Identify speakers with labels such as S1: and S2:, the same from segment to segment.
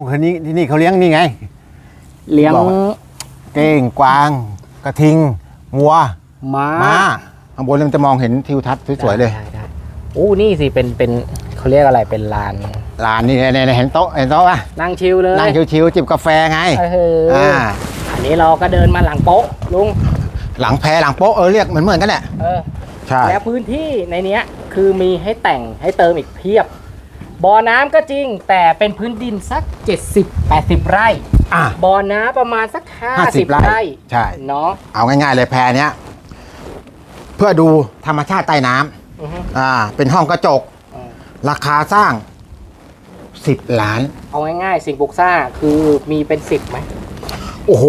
S1: คนนี้ที่นี่เขาเลี้ยงนี่ไง
S2: เลี้ยง
S1: บอกว่า เก้งกวาง กระทิงวัว
S2: ม้า
S1: ม้าข้างบนมันจะมองเห็นทิวทัศน์สวยๆเลย
S2: ได้ได้โอ้นี่สิเป็นเป็นเขาเรียกอะไรเป็นลาน
S1: ลานนี่เนี่ยเนี่ยเห็นโต๊ะเห็นโต๊ะป่ะ
S2: นั่งชิลเลย
S1: นั่งชิวๆจิบกาแฟไง
S2: เอออ
S1: อ่า
S2: อันนี้เราก็เดินมาหลังโป๊ะลุง
S1: หลังแพหลังโป๊ะเออเรียกเหมือนเหมือนกันแหละ
S2: เออ
S1: ใช่
S2: แล้วพื้นที่ในเนี้ยคือมีให้แต่งให้เติมอีกเพียบ บ่อน้ำก็จริงแต่เป็นพื้นดินสัก 70-80 ไร่
S1: อะ
S2: บ่อน้ำประมาณสัก 50
S1: 50
S2: ไร่
S1: ไร่ใช่
S2: เนาะ
S1: เอาง่ายๆเลยแพเนี้ยเพื่อดูธรรมชาติใต้น้ำ
S2: อือฮึ
S1: อ่า เป็นห้องกระจก
S2: อืม
S1: ราคาสร้าง 10 ล้าน
S2: เอาง่ายๆ สิ่งปลูกสร้างคือมีเป็น 10ไหม
S1: โอ้โห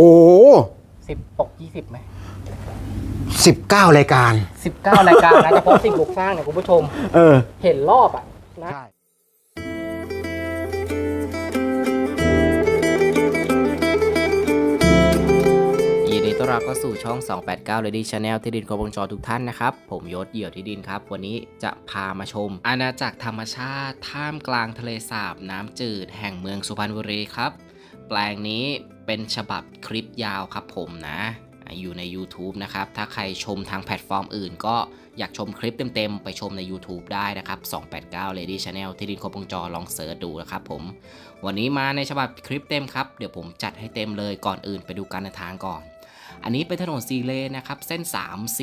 S2: 10ตก20ไหม
S1: 19 รายการ
S2: 19 รายการนะเฉพาะสิ่งปลูกสร้างเนี่ยคุณผู้ชม
S1: เออ
S2: เห็นรอบอะนะ
S1: ใช่
S3: รับเข้าสู่ช่อง 289 Lady Channel ที่ดินครบวงจรทุกท่านนะครับ ผมยศเหยี่ยวที่ดินครับ วันนี้จะพามาชม อาณาจักรธรรมชาติ ท่ามกลางทะเลสาบน้ำจืดแห่งเมืองสุพรรณบุรีครับ แปลงนี้เป็นฉบับคลิปยาวครับผมนะ อยู่ใน YouTube นะครับ ถ้าใครชมทางแพลตฟอร์มอื่น ก็อยากชมคลิปเต็มๆ ไปชมใน YouTube ได้นะครับ 289 Lady Channel ที่ดินครบวงจรลองเสิร์ชดูนะครับผม วันนี้มาในฉบับคลิปเต็มครับ เดี๋ยวผมจัดให้เต็มเลยก่อนอื่นไปดูการเดินทางก่อน อันนี้เป็นถนนซีเลนนะครับเส้น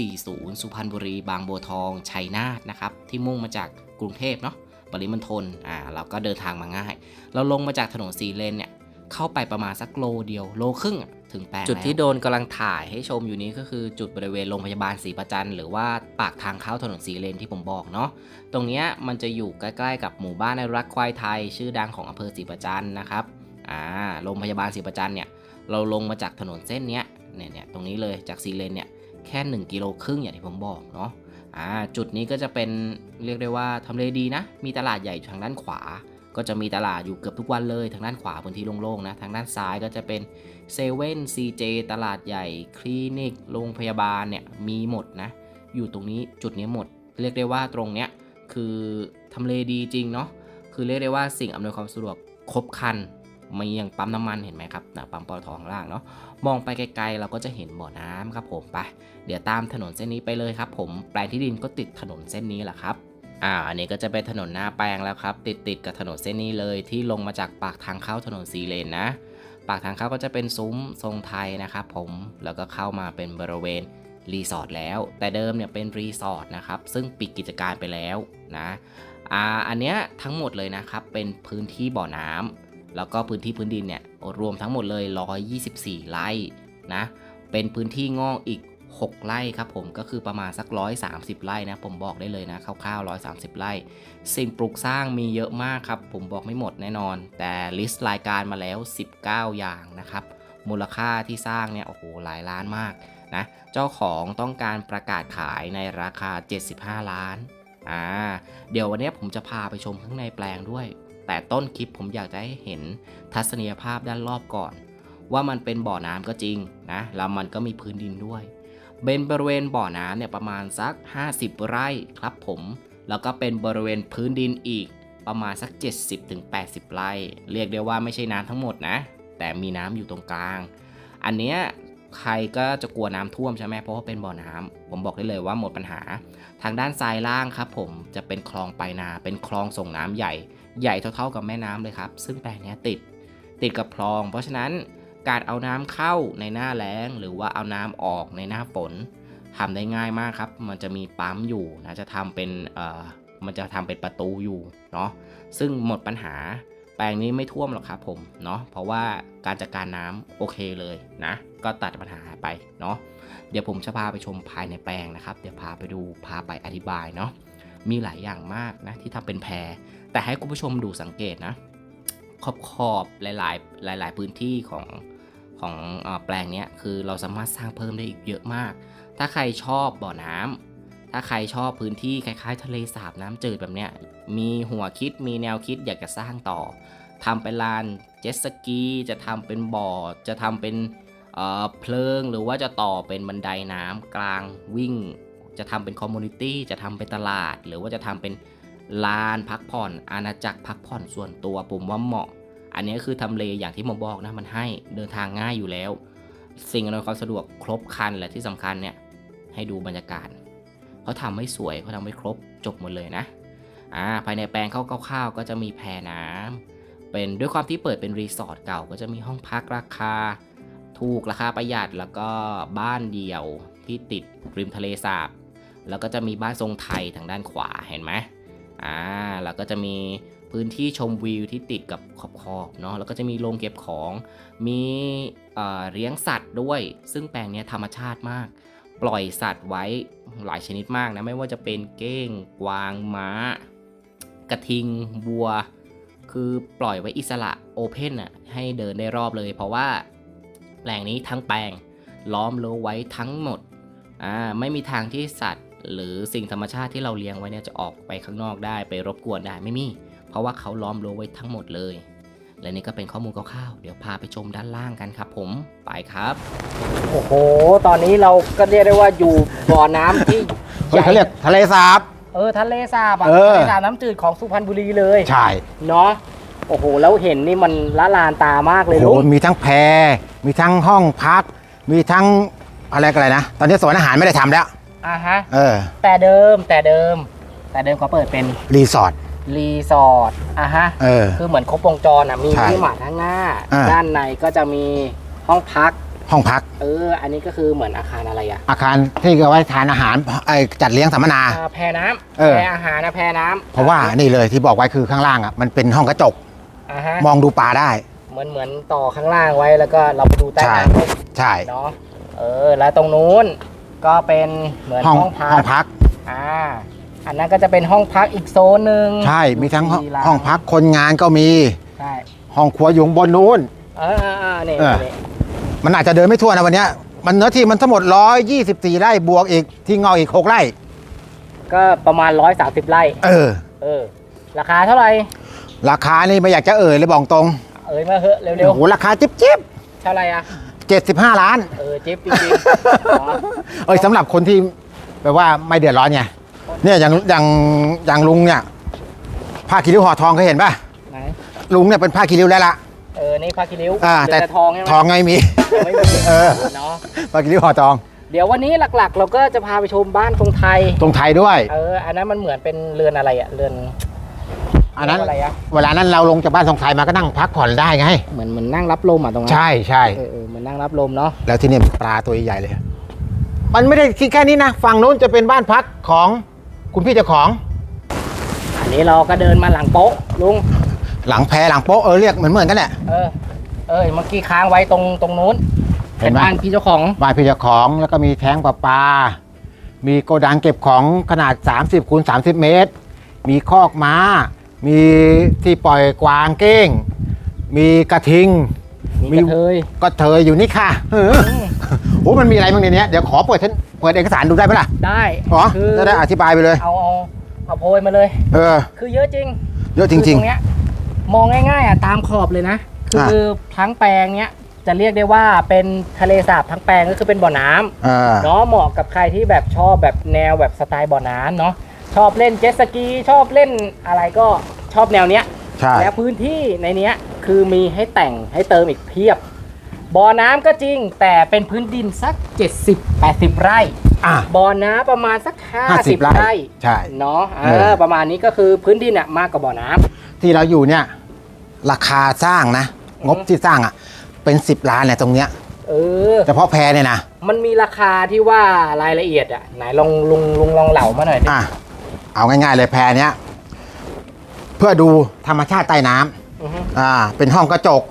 S3: 340 สุพรรณบุรี บางบัวทองชัยนาทนะครับที่มุ่งมาจากกรุงเทพเนาะปริมณฑลอ่าเราก็เดินทางมาง่าย เราลงมาจากถนนซีเลนเนี่ยเข้าไปประมาณสักโลเดียวโลครึ่งถึงแปลงจุดที่โดนกำลังถ่ายให้ชมอยู่นี้ก็คือจุดบริเวณโรงพยาบาลศรีประจันหรือว่าปากทางเข้าถนนสีเลนที่ผมบอกเนาะตรงนี้มันจะอยู่ใกล้ๆกับหมู่บ้านในรักควายไทย ชื่อดังของอำเภอศรีประจันนะครับอ่าโรงพยาบาลศรีประจันเนี่ยเราลงมาจากถนนเส้นเนี้ย เนี่ยเนี่ยตรงนี้เลยจากซีเลนเนี่ยแค่ 1 กิโลครึ่งอย่างที่ผมบอกเนาะอ่าจุดนี้ก็จะเป็นเรียกได้ว่าทำเลดีนะ มีตลาดใหญ่ทางด้านขวา ก็จะมีตลาดอยู่เกือบทุกวันเลยทางด้านขวาพื้นที่โล่งๆนะทางด้านซ้ายก็จะเป็นเซเว่นซีเจตลาดใหญ่คลินิกโรงพยาบาลเนี่ยมีหมดนะอยู่ตรงนี้จุดนี้หมด เรียกได้ว่าตรงเนี้ยคือทำเลดีจริงเนาะคือเรียกได้ว่าสิ่งอำนวยความสะดวกครบครัน มีอย่างปั๊มน้ำมันเห็นไหมครับนะปั๊มปตทข้างล่างเนาะมองไปไกลๆ เราก็จะเห็นบ่อน้ำครับผมไปเดี๋ยวตามถนนเส้นนี้ไปเลยครับ ผมแปลงที่ดินก็ติดถนนเส้นนี้แหละครับอ่าอันนี้ก็จะเป็นถนนหน้าแปลงแล้วครับ ติดติดๆกับถนนเส้นนี้เลยที่ลงมาจากปากทางเข้าถนนสีเลนนะ ปากทางเข้าก็จะเป็นซุ้มทรงไทยนะครับผมแล้วก็เข้ามาเป็นบริเวณรีสอร์ทแล้ว แต่เดิมเนี่ยเป็นรีสอร์ทนะครับซึ่งปิดกิจการไปแล้วนะอ่าอันเนี้ยทั้งหมดเลยนะครับเป็นพื้นที่บ่อน้ำ แล้วก็พื้นที่พื้นดินเนี่ยรวมทั้งหมดเลย 124 ไร่นะ เป็นพื้นที่งอกอีก 6 ไร่ครับผมก็คือประมาณสัก 130 ไร่นะ ผมบอกได้เลยนะคร่าวๆ 130 ไร่ สิ่งปลูกสร้างมีเยอะมากครับ ผมบอกไม่หมดแน่นอน แต่ลิสต์รายการมาแล้ว 19 อย่างนะครับ มูลค่าที่สร้างเนี่ยโอ้โหหลายล้านมากนะ เจ้าของต้องการประกาศขายในราคา 75 ล้านอ่าเดี๋ยววันนี้ผมจะพาไปชมข้างในแปลงด้วย แต่ต้นคลิปผมอยากจะให้เห็นทัศนียภาพด้านรอบก่อน ว่ามันเป็นบ่อน้ำก็จริงนะแล้วมันก็มีพื้นดินด้วย เป็นบริเวณบ่อน้ำเนี่ยประมาณสัก 50 ไร่ครับผม แล้วก็เป็นบริเวณพื้นดินอีกประมาณสัก 70-80 ไร่ เรียกได้ว่าไม่ใช่น้ำทั้งหมดนะ แต่มีน้ำอยู่ตรงกลาง อันเนี้ยใครก็จะกลัวน้ำท่วมใช่ไหมเพราะว่าเป็นบ่อน้ำผมบอกได้เลยว่าหมดปัญหา ทางด้านซ้ายล่างครับผมจะเป็นคลองไปนาเป็นคลองส่งน้ำใหญ่ ใหญ่เท่าๆกับแม่น้ำเลยครับ ซึ่งแปลงนี้ติดติดกับคลอง เพราะฉะนั้นการเอาน้ำเข้าในหน้าแล้ง หรือว่าเอาน้ำออกในหน้าฝนทำได้ง่ายมากครับ มันจะมีปั๊มอยู่นะจะทำเป็นเอ่อมันจะทำเป็นประตูอยู่เนาะซึ่งหมดปัญหาแปลงนี้ไม่ท่วมหรอกครับผมเนาะเพราะว่าการจัดการน้ำโอเคเลยนะ ก็ตัดปัญหาไปเนาะเดี๋ยวผมจะพาไปชมภายในแปลงนะครับ เดี๋ยวพาไปดูพาไปอธิบายเนาะมีหลายอย่างมากนะที่ทำเป็นแพร แต่ให้คุณผู้ชมดูสังเกตนะ ขอบขอบๆหลาย ๆ หลาย ๆ พื้นที่ของของอแปลงนี้คือเราสามารถสร้างเพิ่มได้อีกเยอะมาก ถ้าใครชอบบ่อน้ำถ้าใครชอบพื้นที่คล้าย ๆ ทะเลสาบน้ำจืดแบบเนี้ยมีหัวคิดมีแนวคิดอยากจะสร้างต่อทำเป็นลานเจ็ตสกีจะทำเป็นบ่อจะทำเป็นเอ่อเพลิงหรือว่าจะต่อเป็นบันไดน้ำกลางวิ่ง จะทำเป็นคอมมูนิตี้จะทำเป็นตลาด หรือว่าจะทำเป็น ลานพักผ่อนอาณาจักรพักผ่อนส่วนตัวผมว่าเหมาะ อันนี้คือทำเลอย่างที่ผมบอกนะมันให้เดินทางง่ายอยู่แล้ว สิ่งอำนวยความสะดวกครบครันและที่สำคัญเนี่ยให้ดูบรรยากาศเขาทำให้สวยเขาทำให้ครบจบหมดเลยนะอ่าภายในแปลงเขาคร่าวๆก็จะมีแพน้ำเป็นด้วยความที่เปิดเป็นรีสอร์ทเก่าก็จะมีห้องพักราคา ถูกราคาประหยัดแล้วก็บ้านเดี่ยวที่ติดริมทะเลสาบ แล้วก็จะมีบ้านทรงไทยทางด้านขวาเห็นไหม อ่าแล้วก็จะมีพื้นที่ชมวิวที่ติดกับขอบๆเนาะแล้วก็จะมีโรงเก็บของ มีเอ่อเลี้ยงสัตว์ด้วย ซึ่งแปลงนี้ธรรมชาติมาก ปล่อยสัตว์ไว้หลายชนิดมากนะ ไม่ว่าจะเป็นเก้ง กวางม้า กระทิงวัว คือปล่อยไว้อิสระโอเพนอะให้เดินได้รอบเลย เพราะว่าแปลงนี้ทั้งแปลงล้อมรั้วไว้ทั้งหมดอ่าไม่มีทางที่สัตว์ หรือสิ่งธรรมชาติที่เราเลี้ยงไว้เนี่ยจะออกไปข้างนอกได้ไปรบกวนได้ไม่มี เพราะว่าเขาล้อมรั้วไว้ทั้งหมดเลย และนี่ก็เป็นข้อมูลคร่าวๆเดี๋ยวพาไปชมด้านล่างกันครับ ผมไปครับ
S2: โอ้โห ตอนนี้เราก็เรียกได้ว่าอยู่บ่อน้ำที่
S1: เฮ้ยเขาเรียกทะเลสาบ
S2: เออทะเลสาบอะ
S1: เออ
S2: ทะเลสาบน้ำจืดของสุพรรณบุรีเลย
S1: ใช่
S2: เนาะโอ้โห แล้วเห็นนี่มันละลานตามากเลย
S1: โอ้
S2: ลุ
S1: โห
S2: ง
S1: มีทั้งแพ มีทั้งห้องพัก มีทั้งอะไรกันอะไรนะ ตอนนี้สวนอาหารไม่ได้ทำแล้ว
S2: อ่าฮะ
S1: เออ
S2: แต่เดิมแต่เดิม แต่เดิมเขาเปิดเป็น
S1: รีสอร์ท
S2: รีสอร์ทอะฮะ
S1: เออ
S2: คือเหมือนครบวงจรอะ มี
S1: ใช่
S2: ที่หมาทั้างหน้า
S1: อ่า
S2: ด้านในก็จะมีห้องพัก
S1: ห้องพัก
S2: เออ อันนี้ก็คือเหมือนอาคารอะไรอะ
S1: อาคารที่เอาไว้ทานอาหารไอ้จัดเลี้ยงสัมมนา
S2: อ่าแพน้ำ
S1: เออ
S2: แพอาหารนะแพน้ำ
S1: เพราะว่านี่เลยที่บอกไว้คือข้างล่างอะมันเป็นห้องกระจก
S2: อ่าฮะ
S1: มองดูปลาได้
S2: เหมือนเหมือนต่อข้างล่างไว้แล้วก็เราไปดูใต้
S1: ใช่
S2: น้ำด้วย
S1: ใช่
S2: เนาะ เออ แล้วตรงนู้น ก็เป็นเหมือน
S1: ห้อง
S2: ห้องพั
S1: ห้อกงพัก
S2: อ่าอันนั้นก็จะเป็นห้องพักอีกโซนหนึ่ง
S1: ใช่มีทั้งห้อง
S2: สี่ลั
S1: ห้องพักคนงานก็มี
S2: ใช่
S1: ห้องครัวอยู่ข้างบนนู้น
S2: เออเออเออนี่
S1: เออ
S2: นี่
S1: มันอาจจะเดินไม่ทั่วนะวันเนี้ยมันเนื้อที่มันทั้งหมด 124 ไร่บวกอีกที่เงาอีก 6 ไร่
S2: ก็ประมาณ 130 ไร่
S1: เออ
S2: เออ ราคาเท่าไหร่
S1: ราคานี่ไม่อยากจะเอ่ยเลยบอกตรง
S2: เอ้ยมาเหอะเร็ว
S1: โอ้โหราคาจิ๊บจิ๊บ
S2: ๆเท่าไหร่อะ
S1: 75 ล้าน
S2: เออจิ๊บจริงๆอ๋อ
S1: เอ้ยสำหรับคนที่แบบว่าไม่เดือดร้อนไงเนี่ยอย่างอย่างอย่างลุงเนี่ยผ้าคีริ้วห่อทองเคยเห็นป่ะ
S2: ไหน
S1: ลุงเนี่ยเป็นผ้าคีริ้วแล้วล่ะ
S2: เออนี่ผ้าคีริ้ว
S1: อ่า
S2: เหลื
S1: แต่
S2: อแต่ทองใช่ไหม
S1: ทองไงมี
S2: ไม่มี
S1: เออ
S2: เนาะ
S1: ผ้าคีริ้วห่อทอง
S2: เดี๋ยววันนี้หลักๆ เราก็จะพาไปชมบ้านทรงไทย
S1: ตรงไทยด้วย
S2: เออ อันนั้นมันเหมือนเป็นเรือนอะไรอะเรือน
S1: อันนั้น
S2: เรียกว่าอะไรอะ
S1: เวลานั้นเราลงจากบ้านทรงไทยมาก็นั่งพักผ่อนได้ไง
S2: เหมือนเหมือนนั่งรับลมอะตรงนั้น
S1: ใช่ใช่
S2: เออเออเหมือนนั่งรับลมเนาะ
S1: แล้วที่นี่ปลาตัวใหญ่ๆเลย มันไม่ได้คิดแค่นี้นะ ฝั่งนู้นจะเป็นบ้านพักของคุณพี่เจ้าของ
S2: อันนี้เราก็เดินมาหลังโป๊ะลุง
S1: หลังแพหลังโป๊ะเออเรียกเหมือนเหมือนกันแหละ
S2: เออ เออเมื่อกี้ค้างไว้ตรงตรงนู้น
S1: เห็
S2: เป็นน
S1: ไหม
S2: บ้านพี่เจ้าของ
S1: บ้านพี่เจ้าของแล้วก็มีแท้งประปา มีโกดังเก็บของขนาด 30คูณ30 เมตร มีคอกม้า มีที่ปล่อยกวางเก้ง มีกระทิง
S2: มีกระเทย
S1: ก็เธออยู่นี่ค่ะเออโอ้มันมีอะไรบ้างในเนี้ยเดี๋ยวขอเปิดฉันเปิดเอกสารดูได้ไหมล่ะ
S2: ได้
S1: อ๋อ
S2: คือ
S1: จะได้อธิบายไปเลย
S2: เอาเอาเอาโพยมาเลย
S1: เออ
S2: คือเยอะจริง
S1: เยอะจ
S2: คือ
S1: ริง
S2: ตรงเนี้ยมองง่ายๆอะตามขอบเลยนะ คืออทั้งแปลงเนี้ยจะเรียกได้ว่าเป็นทะเลสาบทั้งแปลงก็คือเป็นบ่อน้ำ
S1: ๆเออ
S2: เนาะเหมาะกับใครที่แบบชอบแบบแนวแบบสไตล์บ่อน้ำเนาะ ชอบเล่นเจ็ตสกีชอบเล่นอะไรก็ชอบแนวเนี้ย
S1: ใช่
S2: แล้วพื้นที่ในเนี้ยคือมีให้แต่งให้เติมอีกเพียบ บ่อน้ำก็จริงแต่เป็นพื้นดินสัก 70-80 ไร่
S1: อะ
S2: บ่อน้ำประมาณสัก 50
S1: 50 ไร่
S2: ไร่
S1: ใช่
S2: เนาะเอ
S1: เอ
S2: อ
S1: อ
S2: ประมาณนี้ก็คือพื้นดินอะมากกว่าบ่อน้ำ
S1: ที่เราอยู่เนี่ย ราคาสร้างนะ งบ
S2: อือฮึ
S1: ที่สร้างอะ เป็น 10 ล้านเนี่ยตรงเนี้ย
S2: เออ
S1: เฉพาะแพรเนี่ยนะ
S2: มันมีราคาที่ว่ารายละเอียดอะไหนลองลุงลุงลองเหล่ามาหน่อยดิ
S1: อะ เอาง่ายๆเลยแพรเนี้ยเพื่อดูธรรมชาติใต้น้ำ
S2: อือฮึ
S1: อ่า เป็นห้องกระจก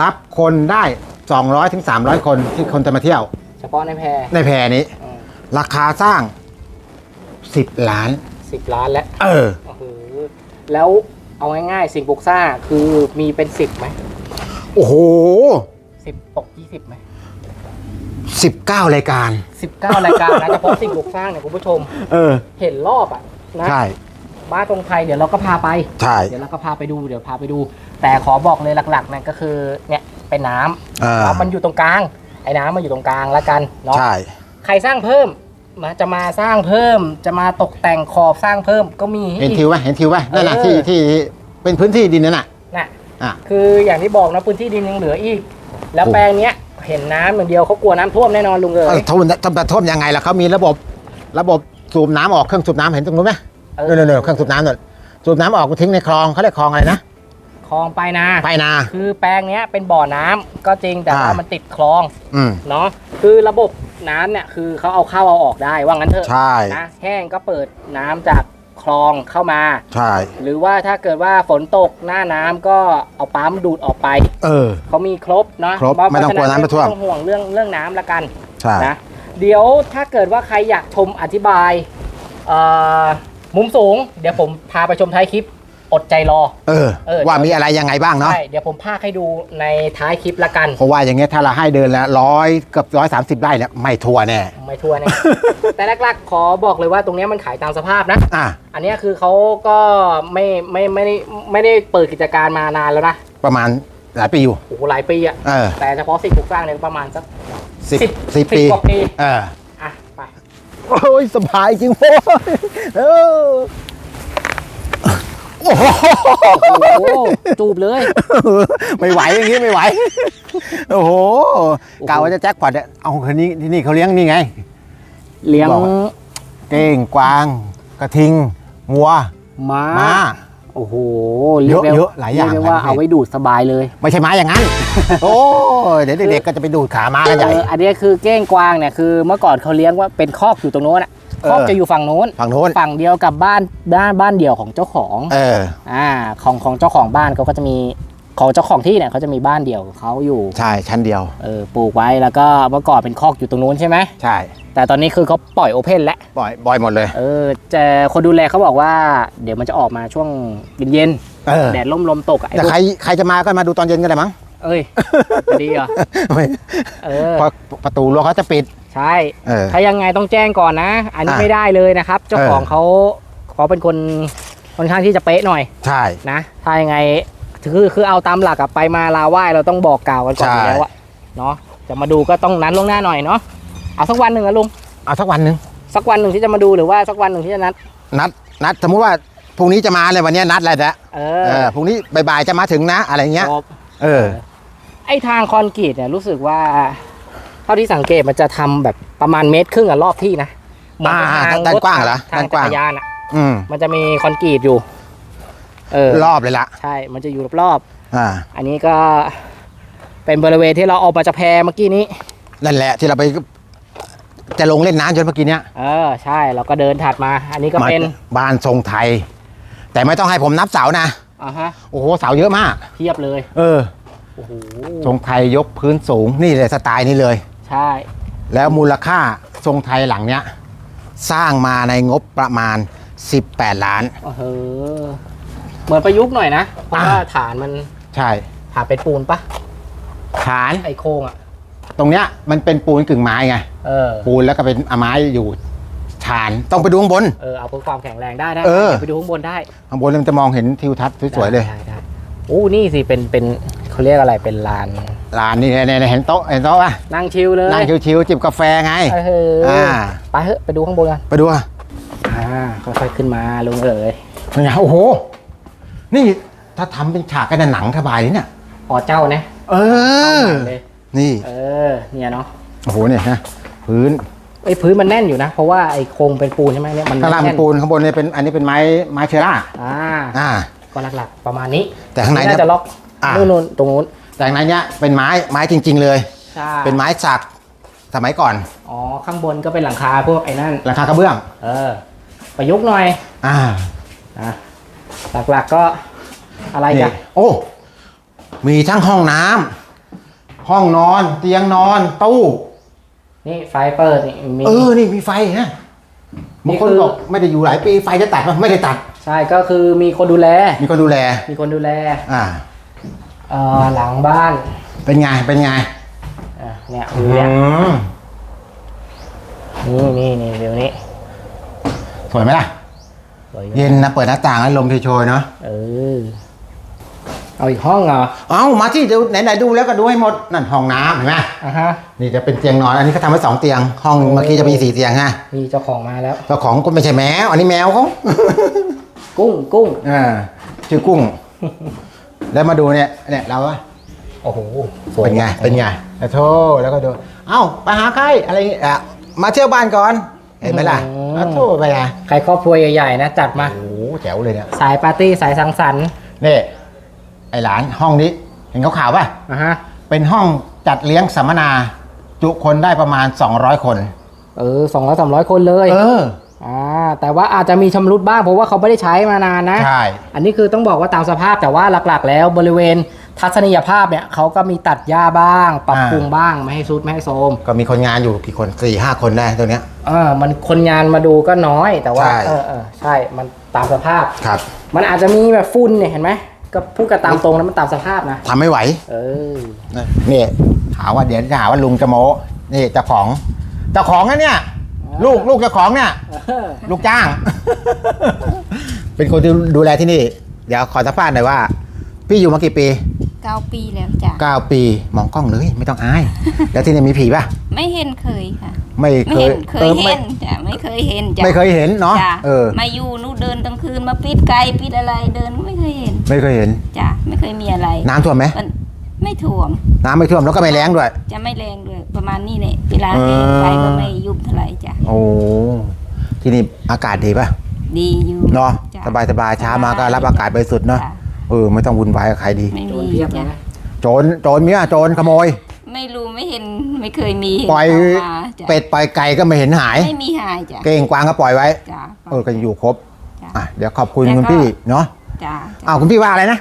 S1: รับคนได้ 200ถึง300 คนที่คนจะมาเที่ยว
S2: เฉพาะในแพร
S1: ในแพรนี้
S2: อืม
S1: ราคาสร้าง 10 ล้าน
S2: สิบล้านแล้ว
S1: เออ
S2: โอ้โหแล้วเอาง่ายๆ สิ่งปลูกสร้างคือมีเป็นสิบไหม
S1: โอ้โห
S2: สิบตกยี่สิบไหม
S1: 19 รายการ
S2: สิบเก้ารายการนะเฉพาะสิ่งปลูกสร้างเนี่ยคุณผู้ชม
S1: เออ
S2: เห็นรอบอะนะ
S1: ใช่
S2: บ้านตรงไทยเดี๋ยวเราก็พาไป
S1: ใช่
S2: เดี๋ยวเราก็พาไปดูเดี๋ยวพาไปดู แต่ขอบอกเลยหลักๆนั่นก็คือเนี่ยเป็นน้ำ
S1: เออ
S2: น้ำมันอยู่ตรงกลาง ไอ้น้ำมันอยู่ตรงกลางแล้วกันเนาะ
S1: ใช่
S2: ใครสร้างเพิ่มมาจะมาสร้างเพิ่ม จะมาตกแต่งขอบสร้างเพิ่มก็มีให้
S1: เห็น
S2: อีก
S1: ทิวไหมเห็นทิวไหมนั่นน่ะ
S2: เออ
S1: ที่ที่เป็นพื้นที่ดินนั่นน่ะ
S2: น่ะ
S1: อะ
S2: คืออย่างที่บอกนะพื้นที่ดินยังเหลืออีก แล้ว
S1: โอ้
S2: แปลงเนี้ย เห็นน้ำอย่างเดียวเขากลัวน้ำท่วมแน่นอนลุงเอ๋
S1: เออยท่วมท่วมท่วมยังไงล่ะเขามีระบบระบบสูบน้ำออกเครื่องสูบน้ำเห็นตรงนู้นไหม
S2: เออ
S1: เนๆๆเครื่องสูบน้ำเนี่ยสูบน้ำออกมาทิ้งในคลองเขาเรียกคลองอะไรนะ
S2: คลองไปนา
S1: ไปนา
S2: คือแปลงเนี้ยเป็นบ่อน้ำก็จริงแต่ว่า
S1: อ่ามั
S2: มันติดคลอง
S1: อืม
S2: เนาะคือระบบน้ำเนี่ยคือเขาเอาเข้าเอาออกได้ว่างั้นเถอะ
S1: ใช่
S2: นะแห้งก็เปิดน้ำจาก คลองเข้ามา
S1: ใช่
S2: หรือว่าถ้าเกิดว่าฝนตกหน้าน้ำก็เอาปั๊มดูดออกไป
S1: เออ
S2: เขามีครบเนาะ
S1: ครบ
S2: เพาะ
S1: ไม่ต้องกลัวน้ำ
S2: เพ
S1: ไม่ท่วม
S2: ไม่ต้องห่วงเรื่องเรื่องน้ำละกัน
S1: ใช่
S2: นะเดี๋ยวถ้าเกิดว่าใครอยากชมอธิบายเอ่อมุมสูง เดี๋ยวผมพาไปชมท้ายคลิป อดใจรอ
S1: เออ
S2: เออ
S1: ว่ามีอะไรยังไงบ้างเนาะ
S2: ใช่ เดี๋ยวผมพากให้ดูในท้ายคลิปละกัน
S1: เพราะว่าอย่างเงี้ยถ้าเราให้เดินแล้วร้อยเกือบร้อยสามสิบไร่เนี่ยไม่ทัวร์แน่
S2: ไม่ทั่วแน่แต่แรกๆ ขอบอกเลยว่าตรงเนี้ยมันขายตามสภาพนะ
S1: อะ
S2: อันเนี้ยคือเขาก็ไม่ไม่ไม่ได้ไม่ได้เปิดกิจการมานานแล้วนะ
S1: ประมาณหลายปีอยู่
S2: โอ้โหหลายปีอะ
S1: เออ
S2: แต่เฉพาะสิ่งปลูกสร้างเนี่ยประมาณสัก
S1: สิบ
S2: สิบ
S1: สิบ
S2: สิบ
S1: ปี
S2: กว่าปี
S1: เออ
S2: อะไป
S1: โอ้ยสบายจริงโว้ยเออ โอ้โห
S2: โอ้โหจูบเลย
S1: ไม่ไหวอย่างงี้ไม่ไหว โอ้โหกล่าวว่าจะแจ็คพอตเนี่ยเอาคนนี้ที่นี่เขาเลี้ยงนี่ไง
S2: เลี้ยง
S1: บอกว่า เก้งกวาง กระทิงวัว
S2: ม้า
S1: ม้า
S2: โอ้โห
S1: เยอะ
S2: รีกได้
S1: เยอะหลายอย่าง
S2: เรีกได้ว่า
S1: หลายประเภท
S2: เอาไว้ดูดสบายเลย
S1: ไม่ใช่ม้าอย่างนั้น โอ้ยเดี๋ยวเด็กๆก็จะไปดูดขาม้ากันใหญ่
S2: เอออันนี้คือเก้งกวางเนี่ยคือเมื่อก่อนเขาเลี้ยงว่าเป็นคอกอยู่ตรงโน้นอะ
S1: เออ
S2: คอกจะอยู่ฝั่งโน้น
S1: ฝั่งโน้น
S2: ฝั่งเดียวกับบ้านบ้านบ้านเดี่ยวของเจ้าของ
S1: เออ
S2: อ่าของของเจ้าของบ้านเขาก็จะมีของเจ้าของที่เนี่ยเขาจะมีบ้านเดี่ยวของเขาอยู่
S1: ใช่ชั้นเดียว
S2: เออปลูกไว้แล้วก็เมื่อก่อนเป็นคอกอยู่ตรงนู้นใช่ไหม
S1: ใช่
S2: แต่ตอนนี้คือเขาปล่อยโอเพนแล้ว
S1: บ่อยบ่อยหมดเลย
S2: เออแต่คนดูแลเขาบอกว่า เดี๋ยวมันจะออกมาช่วงเย็น
S1: เออ
S2: ๆแดดล่มลมตกอะไอ้
S1: แต่
S2: พวก
S1: ใครใครจะมาก็มาดูตอนเย็นก็ได้มั้ง
S2: เอ้ยจะดีเหรอ
S1: ไม่
S2: เออ
S1: เพราะประตูรั้วเขาจะปิด
S2: ใช่
S1: เออ
S2: ถ้ายังไงต้องแจ้งก่อนนะ อันนี้
S1: อะ
S2: ไม่ได้เลยนะครับ เจ้าของ
S1: เออ
S2: เขาเขาเป็นคนค่อนข้างที่จะเป๊ะหน่อย
S1: ใช่
S2: นะ ถ้ายังไงคือคือเอาตามหลักอะไปมาลาไหว้เราต้องบอกกล่าวกันก่อนอยู่
S1: ใช่
S2: แล้วอะเนาะ จะมาดูก็ต้องนัดล่วงหน้าหน่อยเนาะ เอาสักวันหนึ่งอะลุง
S1: เอาสักวันหนึ่ง
S2: สักวันหนึ่งที่จะมาดูหรือว่าสักวันหนึ่งที่จะนัด
S1: นัดนัดสมมุติว่าพรุ่งนี้จะมาเลยวันเนี้ยนัดอะไรแล้ว
S2: เอ
S1: เอ
S2: อ
S1: อพรุ่งนี้บ่ายๆจะมาถึงนะอะไรเงี้ย
S2: จบ
S1: เออ
S2: ไอ้ทางคอนกรีตเนี่ยรู้สึกว่าเท่าที่สังเกตมันจะทำแบบประมาณเมตรครึ่งอะรอบที่นะเหมือนเป็น
S1: อ่า
S2: ทาง
S1: ด้าน
S2: รถ
S1: กว้างเหรอ
S2: ทาง
S1: ด้านก
S2: จั
S1: ว้าง
S2: กรยานอะ
S1: อืม
S2: มันจะมีคอนกรีตอยู่ เออ
S1: รอบเลยละ
S2: ใช่ มันจะอยู่รอบ
S1: อ่า
S2: ๆอันนี้ก็เป็นบริเวณที่เราออกมาจากแพเมื่อกี้นี้
S1: นั่นแหละที่เราไปจะลงเล่นน้ำจนเมื่อกี้เนี้ย
S2: เออใช่เราก็เดินถัดมา อันนี้ก็
S1: มา
S2: เป็น
S1: บ้านทรงไทย แต่ไม่ต้องให้ผมนับเสานะ
S2: อ่าฮะ
S1: โอ้โหเสาเยอะมาก
S2: เทียบเลย
S1: เออ
S2: โอ้โห
S1: ทรงไทยยกพื้นสูงนี่เลยสไตล์นี้เลย
S2: ใช่
S1: แล้วมูลค่าทรงไทยหลังเนี้ย สร้างมาในงบประมาณ 18 ล้าน
S2: โอ้โหเหมือนประยุกต์หน่อยนะ เพราะว่าฐานมัน
S1: ใช่
S2: ฐานเป็นปูนปะ
S1: ฐาน
S2: ไอโครงอะ
S1: ตรงเนี้ยมันเป็นปูนกึ่งไม้ไง
S2: เออ
S1: ปูนแล้วก็เป็นไม้อยู่ฐานต้องไปดูข้างบน
S2: เออเอาเพื่อความแข็งแรงได้ได้
S1: เออ
S2: ไปดูข้างบนได้
S1: ข้างบนมันจะมองเห็นทิวทัศน์สวยๆเลย
S2: ได้ได้โอ้นี่สิเป็นเป็นเขาเรียกอะไรเป็นลาน
S1: ลานนี่เนี่ยเห็นโต๊ะเห็นโต๊ะป่ะ
S2: นั่งชิลเลย
S1: นั่งชิวๆจิบกาแฟไง
S2: เออ
S1: อ่า
S2: ไปเถอะไปดูข้างบนกัน
S1: ไปดูอะ
S2: อ่าค่อยๆขึ้นมาลงเอ๋ย
S1: เป็นไงโอ้โห นี่ถ้าทำเป็นฉากกันหนังสบายเลยเนี่ย
S2: อ๋อเจ้านะ
S1: เออ
S2: เลย
S1: นี่
S2: เออ เนี่ยเนาะ
S1: โอ้โห เนี่ยนะ พื้น
S2: ไอ้พื้นมันแน่นอยู่นะ เพราะว่าไอ้โครงเป็นปูนใช่ไหมเนี่ย มัน
S1: ข้างล่างเป็น
S2: แปู
S1: น ข้างบนเนี่ยเป็น อันนี้เป็นไม้ ไม้เชอร่า
S2: อ่า
S1: อ่า
S2: ก็หลักๆ ประมาณนี้
S1: แต่ข้างในเนี่ย
S2: น่าจะล็อก
S1: อ่า
S2: นู่นๆตรงนู้น
S1: แต่ข้างในเนี้ยเป็นไม้ไม้จริง ๆ เลย
S2: ใช่
S1: เป็นไม้สักสมัยก่อน
S2: อ๋อข้างบนก็เป็นหลังคาพวกไอ้นั่น
S1: ราคากระเบื้อง
S2: เออ ประยุกต์หน่อย
S1: อ่า
S2: นะหลักๆก็อะไร
S1: นี่
S2: กัน
S1: โอ้ มีทั้งห้องน้ำห้องนอนเตียงนอนตู้
S2: นี่ไฟเปิดนี่มี
S1: เออนี่มีไฟฮะ
S2: นี่
S1: บางคน
S2: คือ
S1: บอกไม่ได้อยู่หลายปีไฟจะตัดมั้ยไม่ได้ตัด
S2: ใช่ก็คือมีคนดูแล
S1: มีคนดูแล
S2: มีคนดูแล
S1: อ่า
S2: เอ่อหลังบ้าน
S1: เป็นไง เป็นไง
S2: อะเนี่ยวิวเนี่ย
S1: อืม
S2: นี่นี่นี่วิวนี้
S1: สวยไหมล่ะ
S2: สวยอยู่
S1: เย็นนะ เปิดหน้าต่างให้ลมโชยๆเนาะ
S2: เออเอาอีกห้องเหรอ
S1: เอามาที่เดี๋ยวไหนๆดูแล้วก็ดูให้หมด นั่นห้องน้ำเห็นไหม
S2: อะฮะ
S1: นี่จะเป็นเตียงนอน อันนี้เขาทำไว้สองเตียง ห้องเมื่อกี้จะมีสี่เตียงฮะ
S2: มีเจ้าของมาแล้ว
S1: เจ้าของก็ไม่ใช่แมว อันนี้แมวเขา
S2: กุ้งกุ้ง
S1: อ่าชื่อกุ้ง แล้วมาดูเนี่ยเนี่ยเราอะ
S2: โอ้โห
S1: เป็นไงเป็นไงแล้วโทษแล้วก็ดูเอ้าไปหาใครอะไรอย่างเงี้ยอะมาเที่ยวบ้านก่อนเห็นไหมล่ะแล้วโทษไปไง
S2: ใครครอบครัวใหญ่ๆนะจัดมา
S1: โอ้โหแจ๋วเลยเนี่ย
S2: สายปาร์ตี้สายสังสรรค์
S1: นี่ไอหลานห้องนี้เห็นขาวๆป่ะ
S2: อะฮะ
S1: เป็นห้องจัดเลี้ยงสัมมนา จุคนได้ประมาณ 200 คน
S2: เออสองร้อยสามร้อยคนเลย
S1: เออ
S2: อ่า แต่ว่าอาจจะมีชำรุดบ้างเพราะว่าเขาไม่ได้ใช้มานานนะ
S1: ใช่
S2: อันนี้คือต้องบอกว่าตามสภาพแต่ว่าหลักๆ แล้วบริเวณทัศนียภาพเนี่ยเขาก็มีตัดหญ้าบ้าง ปรับปรุงบ้างไม่ให้ซุดไม่ให้โทรม
S1: ก็มีคนงานอยู่กี่คนสี่ห้าคนได้ตรงเนี้ย
S2: เออมันคนงานมาดูก็น้อยแต่ว่า
S1: ใช่
S2: เออเออใช่มันตามสภาพ
S1: ครับ
S2: มันอาจจะมีแบบฝุ่นเนี่ยเห็นไหมก็พูดกันตามตรงนะมันตามสภาพนะ
S1: ทำไม่ไหว
S2: เออ
S1: นี่หาว่าเดี๋ยวจะหาว่าลุงจะโมนี่เจ้าของเจ้าของนะเนี่ย ลูกลูกเจ้าของเนี่ยลูกจ้าง เป็นคนที่ดูแลที่นี่ เดี๋ยวขอสัมภาษณ์หน่อยว่า พี่อยู่มากี่ปี
S4: เก้าปีแล้วจ้ะ
S1: 9 ปีมองกล้องเลยไม่ต้องอาย แล้วที่นี่มีผีป่ะ
S4: ไม่เห็นเคยค่ะ
S1: ไม่
S4: ไม่
S1: เค
S4: เห็
S1: ย
S4: นเค
S1: อยอ
S4: เห็นจ้ะไม่เคยเห็นจ้ะ
S1: ไม่เคยเห็นเนาะ
S4: จ้ะ
S1: เออ
S4: มาอยู่นู่นเดินกลางคืนมาปิดไก่ปิดอะไรเดินไม่เคยเห็น
S1: ไม่เคยเห็น
S4: จ้ะไม่เคยมีอะไร
S1: น้ำท่วมไหม
S4: มันไม่ท่วม
S1: น้ำไม่ท่วมแล้วก็ไม่แรงด้วย
S4: จะไม่แรงด้วยประมาณนี้เนี่ยเวลา
S1: เออ
S4: แห้งไปก็ไม่ยุบเท่าไหร่จ้ะ
S1: โอ้ที่นี่อากาศดีป่ะ
S4: ดีอยู่
S1: เนาะ
S4: จ้ะ
S1: สบายสบายๆเช้ามาก็รับอากาศบริสุทธิ์เนาะ
S4: จ้ะ
S1: เออไม่ต้องวุ่นวายกับใครดี
S4: ไม่
S2: โจ
S4: มี
S2: รเพียบเลย
S4: จ้ะ
S2: นะ
S1: โจรโจรเมียโจรขโมย
S4: ไม่รู้ไม่เห็นไม่เคยมีเห็น
S1: ปล่อย
S4: เข้ามาจ้ะ
S1: เป็ดปล่อยไก่ก็ไม่เห็นหาย
S4: ไม่มีหายจ้ะ
S1: เก้งกวางก็ปล่อยไว้
S4: จ้ะ
S1: เออก็อยู่ครบ
S4: จ้ะ
S1: อะเดี๋ยวขอบคุณ
S4: แล้วก็
S1: คุณพี่เนาะ
S4: จ้ะ
S1: อ้าวคุณพี่ว่าอะไรนะ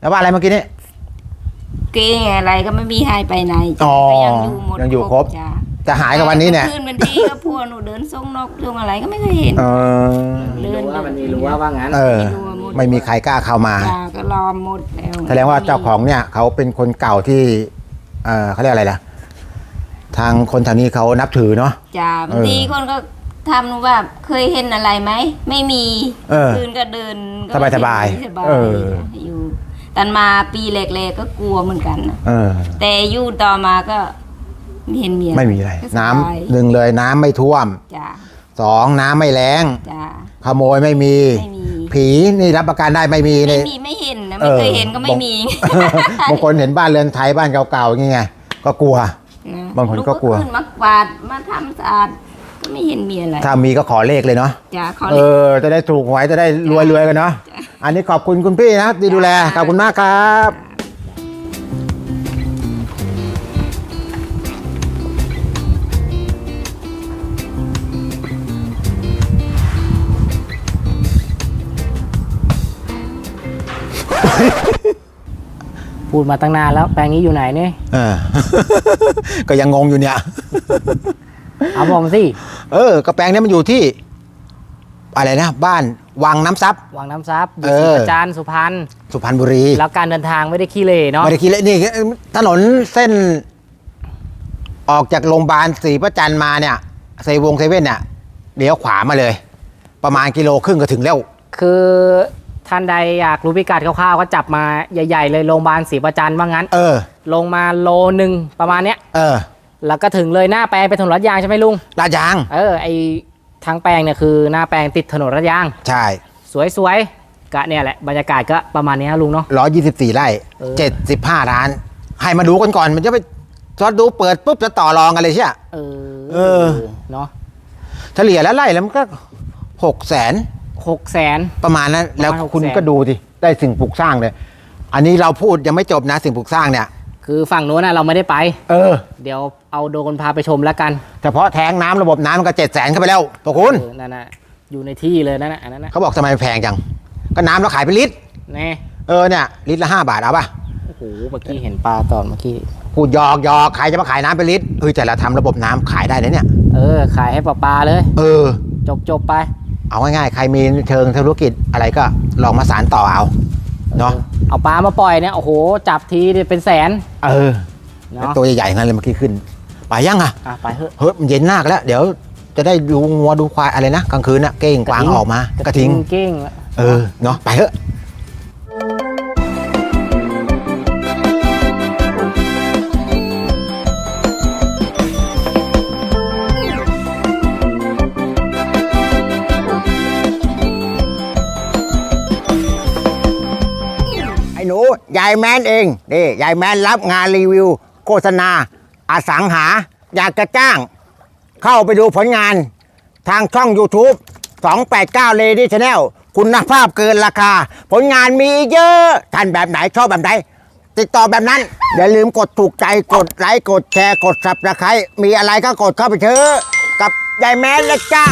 S1: แล้วว่าอะไรเมื่อกี้นี้
S4: เก้งอะไรก็ไม่มีหายไปไหน
S1: อ๋
S4: จ้ะ
S1: อ
S4: ก็ยังอยู่หมด
S1: ยังอยู่ครบ
S4: จ้ะ
S1: จะหายกับวันนี้เนี่ย
S4: คืนวันที่ก็พวกหนูเดินส่งนกเรื่องอะไรก็ไม่เคยเห็น
S1: เออ
S2: มีรั้วมันมีรั้วว่างั้น
S1: เออ
S4: ไม่รู้ว่าหมด
S1: ไม่มีใครกล้าเข้ามา
S4: จ้าก็รอหมดแล้ว
S1: แสดงว่าเจ้าของเนี่ยเขาเป็นคนเก่าที่ เออเขาเรียกอะไรล่ะ ทางคนแถวนี้เขานับถือเนาะ
S4: จ้าบางทีคนก็ทำว่าเคยเห็นอะไรไหม ไม่มี
S1: เออ
S4: คืนก็เดินก็
S1: สบายๆ
S4: สบาย
S1: เออ
S4: อยู่ตันมาปีแรกๆก็กลัวเหมือนกันนะ
S1: เออ
S4: แต่อยู่ต่อมาก็ไม่ เห็นมีอะไร
S1: ไม่มีอะไร
S4: ก็สบาย
S1: น้ำหนึ่งเลยน้ำไม่ท่วม
S4: จ้า
S1: สองน้ำไม่แรง
S4: จ้า
S1: ขโมยไม่มี
S4: ไม่มี
S1: ผีนี่รับประกันได้ไม่มีเล
S4: ไม่
S1: ย
S4: มีไม่เห็นนะไม่เคยเห็นก็ไม่มี
S1: บางคนเห็นบ้านเรือนไทยบ้านเก่าๆอย่างเงี้ยก็กลัว
S4: นะ
S1: บางคนก็กลัว
S4: ขึ้นมากวาดมาทำสะอาดก็ไม่เห็นมีอะไร
S1: ถ้ามีก็ขอเลขเลยเนาะ
S4: จ้าขอ
S1: เอ
S4: เล็ก
S1: อจะได้ถูกหวยจะได้รวยๆกันเนาะ อันนี้ขอบคุณคุณพี่นะที่ดูแล ขอบคุณมากครับ
S2: พูดมาตั้งนานแล้วแปลงนี้อยู่ไหนเนี่ย
S1: เออ ก็ยังงงอยู่เนี่ย
S2: เอาบอกมาสิ
S1: เออกระแปลงเนี้มันอยู่ที่ อะไรนะ บ้านวังน้ำซับ
S2: วังน้ำซับอยู่
S1: เอ
S2: ศรี
S1: อ
S2: ประจานสุพรรณ
S1: สุพรรณบุรี
S2: แล้วการเดินทางไม่ได้ขี้เหร่เนาะ
S1: ไม่ได้คิดเลยนี่ถนนเส้น ออกจากโรงพยาบาลศรีประจันมาเนี่ยเซวงเซเว่นเนี่ยเดี๋ยวขวามาเลย ประมาณกิโลครึ่งก็ถึงแล้ว
S2: คือ ท่านใดอยากรู้พิกัดคร่าวๆก็จับมาใหญ่ๆ เลยโรงพยาบาลศรีประจันว่างั้น
S1: เออ
S2: ลงมาโลหนึ่งประมาณเนี้ย
S1: เออ
S2: แล้วก็ถึงเลยหน้าแปลงไปถนนรัดยางใช่ไหมลุง
S1: ลาดยาง
S2: เออไอทางแปลงเนี่ยคือหน้าแปลงติดถนนรัดยาง
S1: ใช่
S2: สวยๆก็เนี่ยแหละบรรยากาศก็ประมาณเนี้ยลุงเนาะ
S1: ร้อยยี่สิบสี่ไร่
S2: เออ
S1: เจ็ดสิบห้าร้าน ให้มาดูกันก่อน มันจะไปจอดดูเปิดปุ๊บจะต่อรองกันเลยใช่ไหม
S2: เออ
S1: เออ
S2: เนาะ
S1: เฉลี่ยแล้วไร่แล้วมันก็หกแสน
S2: หกแสน
S1: ประมาณนั้นแล้ว
S2: ประมาณ
S1: คุณ
S2: 600,000
S1: ก็ดูดิได้สิ่งปลูกสร้างเลย อันนี้เราพูดยังไม่จบนะสิ่งปลูกสร้างเนี่ย
S2: คือฝั่งโน้นนะเราไม่ได้ไป
S1: เออ
S2: เดี๋ยวเอาโดรนพาไปชมแล้วกัน
S1: เฉพาะแท้งน้ำระบบน้ำมันก็เจ็ดแสนเข้าไปแล้วตัวคุณ
S2: เออนั่นน่ะอยู่ในที่เลยนั่นน่ะอันนั้นน่ะ
S1: เขาบอกทำไมแพงจัง ก็น้ำเราขายเป็นลิตร
S2: แน่
S1: เออเนี่ยลิตรละห้าบาทเอาป่ะ
S2: โอ้โหเมื่อกี้เห็นปลาตอนเมื่อกี้
S1: พูดหยอกหยอกใครจะมาขายน้ำเป็นลิตรเออแต่เราทำระบบน้ำขายได้นะเนี่ย
S2: เออ ขายให้ปลาปลาเลย
S1: เออ
S2: จบจบไป
S1: เอาง่ายๆ ใครมีเชิงธุรกิจอะไรก็ลองมาสารต่อเอาเนาะ
S2: เอาปลามาปล่อยเนี่ยโอ้โหจับทีเนี่ยเป็นแสน
S1: เออ
S2: เนาะ
S1: ตัวใหญ่ๆทั้งนั้นเลยเมื่อกี้ขึ้น ไปยังอะ
S2: อะไปเถอะ
S1: เฮ้ยมันเย็นมากแล้ว เดี๋ยวจะได้ดูงัวดูควายอะไรนะกลางคืนน่ะเก้งกวางออกมากระทิง
S2: เก้ง
S1: เออเนาะไปเถอะายแมนเองนี่ยายแมนรับงานรีวิว โฆษณาอสังหา อยากจะจ้าง เข้าไปดูผลงาน ทางช่อง YouTube 289 Lady Channel คุณภาพเกินราคา ผลงานมีเยอะ ท่านแบบไหนชอบแบบไหน ติดต่อแบบนั้น อย่าลืมกดถูกใจกดไลค์กดแชร์กด subscribe มีอะไรก็กดเข้าไปเถอะกับยายแมนเลยจ้า